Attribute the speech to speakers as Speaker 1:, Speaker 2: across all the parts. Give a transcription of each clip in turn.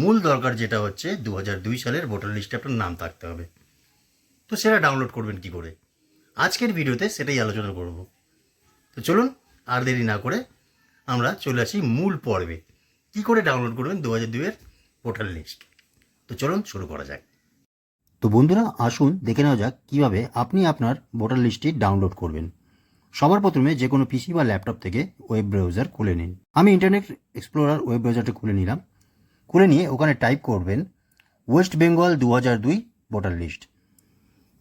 Speaker 1: মূল দরকার যেটা হচ্ছে দু দুই সালের ভোটার লিস্টে আপনার নাম থাকতে হবে। তো সেটা ডাউনলোড করবেন কি করে? আজকের ভিডিওতে সেটাই আলোচনা করব। তো চলুন, আর দেরি না করে আমরা চলে আসি মূল পর্বে। কি করে ডাউনলোড করবেন দু হাজার দুইয়ের ভোটার লিস্ট? তো চলুন শুরু করা যাক। তো বন্ধুরা, আসুন দেখে নেওয়া যাক কীভাবে আপনি আপনার ভোটার লিস্টটি ডাউনলোড করবেন। সবার প্রথমে যে কোনো পিসি বা ল্যাপটপ থেকে ওয়েব ব্রাউজার খুলে নিন। আমি ইন্টারনেট এক্সপ্লোরার ওয়েব ব্রাউজারটা খুলে নিলাম। খুলে নিয়ে ওখানে টাইপ করবেন ওয়েস্ট বেঙ্গল দু হাজার দুই ভোটার লিস্ট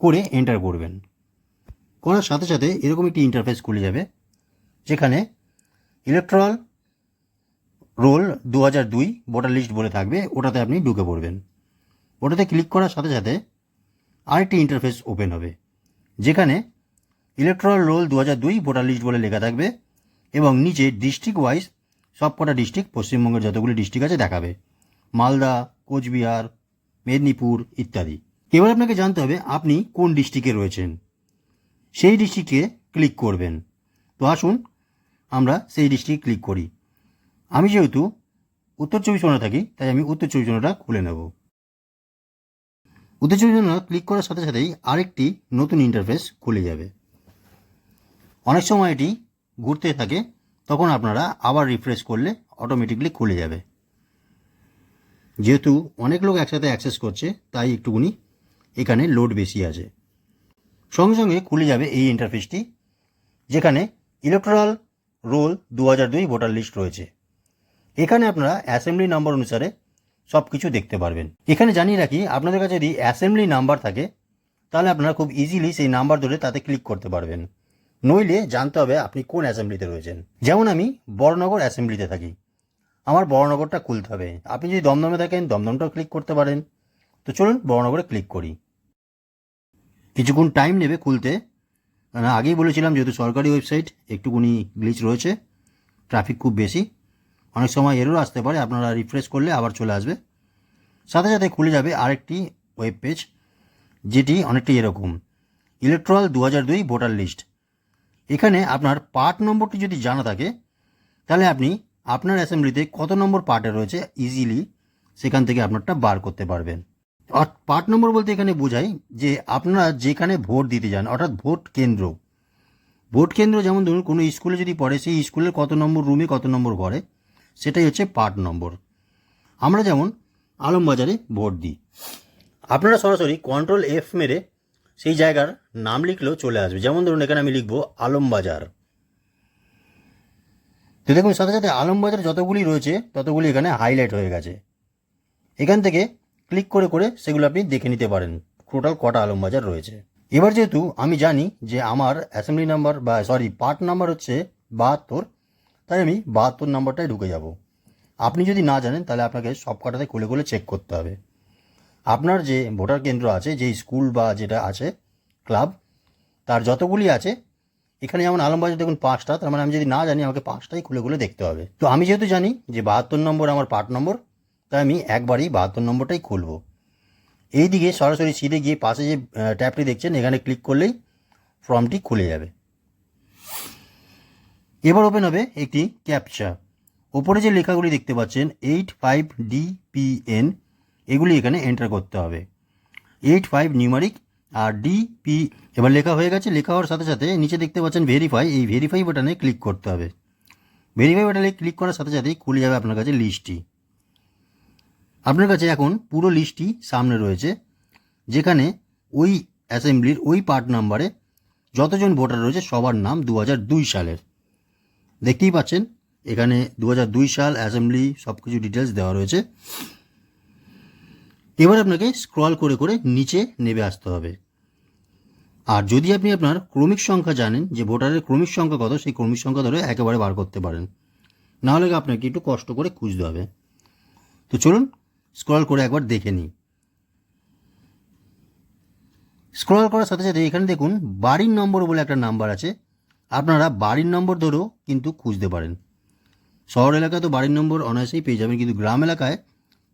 Speaker 1: করে এন্টার করবেন। করার সাথে সাথে এরকম একটি ইন্টারফেস খুলে যাবে, যেখানে ইলেকট্রাল রোল দু হাজার দুই ভোটার লিস্ট বলে থাকবে, ওটাতে আপনি ঢুকে পড়বেন। ওটাতে ক্লিক করার সাথে সাথে আরেকটি ইন্টারফেস ওপেন হবে, যেখানে ইলেকট্রাল রোল দু হাজার দুই ভোটার লিস্ট বলে লেখা থাকবে এবং নিচে ডিস্ট্রিক্ট ওয়াইজ সব কটা ডিস্ট্রিক্ট পশ্চিমবঙ্গের যতগুলি ডিস্ট্রিক্ট আছে দেখাবে। মালদা, কোচবিহার, মেদিনীপুর ইত্যাদি। এবার আপনাকে জানতে হবে আপনি কোন ডিস্ট্রিক্টে রয়েছেন। সেই ডিস্ট্রিক্টে ক্লিক করবেন। তো আসুন, আমরা সেই ডিস্ট্রিক্ট ক্লিক করি। আমি যেহেতু উত্তর চব্বিশ পরগনা থাকি, তাই আমি উত্তর চব্বিশ পরগনাটা খুলে নেব। উত্তর চব্বিশ পরগনা ক্লিক করার সাথে সাথেই আরেকটি নতুন ইন্টারফেস খুলে যাবে। অনেক সময় এটি ঘুরতে থাকে, তখন আপনারা আবার রিফ্রেশ করলে অটোমেটিকলি খুলে যাবে। যেহেতু অনেক লোক একসাথে অ্যাক্সেস করছে, তাই একটুকুনি এখানে লোড বেশি আছে। সঙ্গে সঙ্গে খুলে যাবে এই ইন্টারফেসটি যেখানে ইলেকট্রাল রোল দু হাজার দুই ভোটার লিস্ট রয়েছে। এখানে আপনারা অ্যাসেম্বলি নাম্বার অনুসারে সব কিছু দেখতে পারবেন। এখানে জানিয়ে রাখি, আপনাদের কাছে যদি অ্যাসেম্বলি নাম্বার থাকে, তাহলে আপনারা খুব ইজিলি সেই নাম্বার ধরে তাতে ক্লিক করতে পারবেন। নইলে জানতে হবে আপনি কোন অ্যাসেম্বলিতে রয়েছেন। যেমন আমি বড়নগর অ্যাসেম্বলিতে থাকি। আমার বড়নগরটা খুলতে হবে। আপনি যদি দমদমে থাকেন, দমদমটাও ক্লিক করতে পারেন। তো চলুন বড়নগরে ক্লিক করি। কিছুক্ষণ টাইম নেবে খুলতে। কারণ আগেই বলেছিলাম যেহেতু সরকারি ওয়েবসাইট একটুকুনি গ্লিচ রয়েছে। ট্রাফিক খুব বেশি। অনেক সময় এরও আসতে পারে, আপনারা রিফ্রেশ করলে আবার চলে আসবে। সাথে সাথে খুলে যাবে আরেকটি ওয়েব পেজ যেটি অনেকটা এরকম। ইলেকট্রাল দু হাজার দুই ভোটার লিস্ট এখানে আপনার পার্ট নম্বরটি যদি জানা থাকে, তাহলে আপনি আপনার অ্যাসেম্বলিতে কত নম্বর পার্টে রয়েছে? ইজিলি সেখান থেকে আপনারটা বার করতে পারবেন। পার্ট নম্বর বলতে এখানে বোঝাই যে আপনারা যেখানে ভোট দিতে যান, অর্থাৎ ভোট কেন্দ্র ভোট কেন্দ্র যেমন ধরুন, কোনো স্কুলে যদি পড়ে, সেই স্কুলের কত নম্বর রুমে কত নম্বর ঘরে, সেটাই হচ্ছে পার্ট নম্বর আমরা যেমন আলমবাজারে ভোট দিই। আপনারা সরাসরি কন্ট্রোল এফ মেরে সেই জায়গার নাম লিখলেও চলে আসবে। যেমন ধরুন, এখানে আমি লিখব আলমবাজার। তো দেখুন, সাথে সাথে আলমবাজার যতগুলি রয়েছে, ততগুলি এখানে হাইলাইট হয়ে গেছে। এখান থেকে ক্লিক করে করে সেগুলো আপনি দেখে নিতে পারেন। টোটাল কটা আলমবাজার রয়েছে। এবার যেহেতু আমি জানি যে আমার অ্যাসেম্বলি নাম্বার বা সরি পার্ট নাম্বার হচ্ছে বাহাত্তর, তাই আমি বাহাত্তর নাম্বারটাই ঢুকে যাব। আপনি যদি না জানেন, তাহলে আপনাকে সব কটাতে খুলে খুলে চেক করতে হবে। আপনার যে ভোটার কেন্দ্র আছে যে স্কুল বা যেটা আছে ক্লাব তার যতগুলি আছে এখানে যেমন আলমবাজার দেখুন পাঁচটা, তার মানে আমি যদি না জানি আমাকে পাঁচটাই খুলে খুলে দেখতে হবে। তো আমি যেহেতু জানি যে বাহাত্তর নম্বর আমার পার্ট নম্বর, তাই আমি একবারই বাহাত্তর নম্বরটাই খুলব। এই দিকে সরাসরি সিধে গিয়ে পাশে যে ট্যাবটি দেখছেন, এখানে ক্লিক করলেই ফর্মটি খুলে যাবে। এবার ওপেন হবে একটি ক্যাপচা। ওপরে যে লেখাগুলি দেখতে পাচ্ছেন, এইট ফাইভ ডিপিএন এগুলি এখানে এন্টার করতে হবে। এইট ফাইভ নিউমারিক আর ডিপি এবার লেখা হয়ে গেছে, লেখা হওয়ার সাথে সাথে নিচে দেখতে পাচ্ছেন ভেরিফাই এই ভেরিফাই বাটনে ক্লিক করতে হবে। ভেরিফাই বাটনে ক্লিক করার সাথে সাথেই খুলে যাবে আপনার কাছে লিস্টটি আপনার কাছে এখন পুরো লিস্টটি সামনে রয়েছে, যেখানে ওই অ্যাসেম্বলির ওই পার্ট নাম্বারে যতজন ভোটার রয়েছে, সবার নাম দু সালের। দেখতেই পাচ্ছেন, এখানে দু হাজার দুই সাল অ্যাসেম্বলি সব কিছু ডিটেলস দেওয়া রয়েছে। এবার আপনাকে স্ক্রল করে করে নিচে নেমে আসতে হবে। আর যদি আপনি আপনার ক্রমিক সংখ্যা জানেন, যে ভোটারের ক্রমিক সংখ্যা কত, সেই ক্রমিক সংখ্যা ধরে একেবারে বার করতে পারেন। নাহলে আপনাকে একটু কষ্ট করে খুঁজতে হবে। তো চলুন স্ক্রল করে একবার দেখে নিই। স্ক্রল করার সাথে সাথে এখানে দেখুন, বাড়ির নম্বর বলে একটা নাম্বার আছে। আপনারা বাড়ির নম্বর ধরেও কিন্তু খুঁজতে পারেন। শহর এলাকায় তো বাড়ির নম্বর অনায়াসেই পেয়ে যাবেন, কিন্তু গ্রাম এলাকায়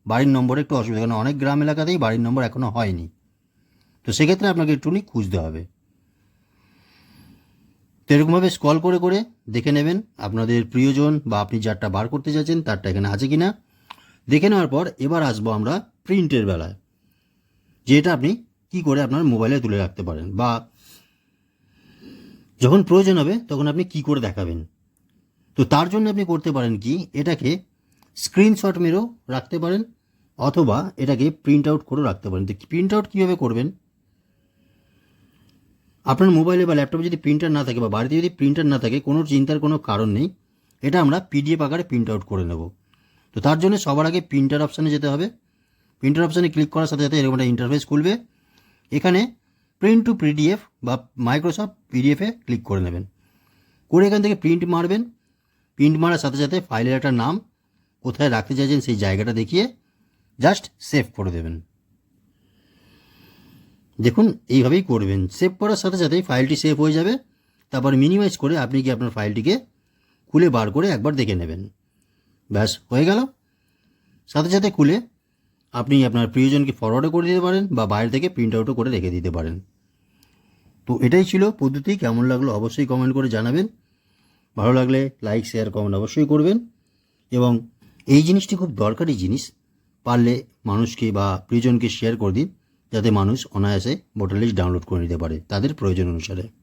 Speaker 1: বাড়ির নম্বর একটু অসুবিধা কারণ অনেক গ্রাম এলাকাতেই বাড়ির নম্বর এখনও হয়নি। তো সেক্ষেত্রে আপনাকে একটুখানি খুঁজতে হবে। তো এরকমভাবে স্কল করে করে দেখে নেবেন আপনাদের প্রিয়জন বা আপনি যারটা বার করতে চাচ্ছেন তারটা এখানে আছে কি না দেখে নেওয়ার পর এবার আসব আমরা প্রিন্টের বেলায়, যেটা আপনি কি করে আপনার মোবাইলে তুলে রাখতে পারেন বা যখন প্রয়োজন হবে তখন আপনি কি করে দেখাবেন। তো তার জন্য আপনি করতে পারেন কি, এটাকে স্ক্রিনশট মেরেও রাখতে পারেন, অথবা এটাকে প্রিন্ট আউট করেও রাখতে পারেন। তো প্রিন্ট আউট কীভাবে করবেন? আপনার মোবাইলে বা ল্যাপটপে যদি প্রিন্টার না থাকে বা বাড়িতে যদি প্রিন্টার না থাকে, কোনো চিন্তার কোনো কারণ নেই। এটা আমরা পিডিএফ আকারে প্রিন্ট আউট করে নেব। তো তার জন্য সবার আগে প্রিন্টার অপশানে যেতে হবে। প্রিন্টার অপশানে ক্লিক করার সাথে সাথে এরকম একটা ইন্টারফেস খুলবে। এখানে প্রিন্ট টু পিডিএফ বা মাইক্রোসফট পিডিএফে ক্লিক করে নেবেন। করে এখান থেকে প্রিন্ট মারবেন। প্রিন্ট মারার সাথে সাথে ফাইলের একটা নাম কোথায় রাখতে চাইছেন সেই জায়গাটা দেখিয়ে জাস্ট সেভ করে দেবেন। দেখুন, এইভাবেই করবেন। সেভ করার সাথে সাথেই ফাইলটি সেভ হয়ে যাবে। তারপর মিনিমাইজ করে আপনি কি আপনার ফাইলটিকে খুলে বার করে একবার দেখে নেবেন। ব্যাস, হয়ে গেল। সাথে সাথে খুলে আপনি আপনার প্রিয়জনকে ফরওয়ার্ডও করে দিতে পারেন বা বাইরে থেকে প্রিন্ট আউটও করে রেখে দিতে পারেন। তো এটাই ছিল পদ্ধতি। কেমন লাগল অবশ্যই কমেন্ট করে জানাবেন। ভালো লাগলে লাইক শেয়ার কমেন্ট অবশ্যই করবেন। এবং এই জিনিসটি খুব দরকারি জিনিস। পারলে মানুষকে বা প্রিয়জনকে শেয়ার করে দিন, যাতে মানুষ অনায়াসে ভোটার লিস্ট ডাউনলোড করে নিতে পারে, তাদের প্রয়োজন অনুসারে।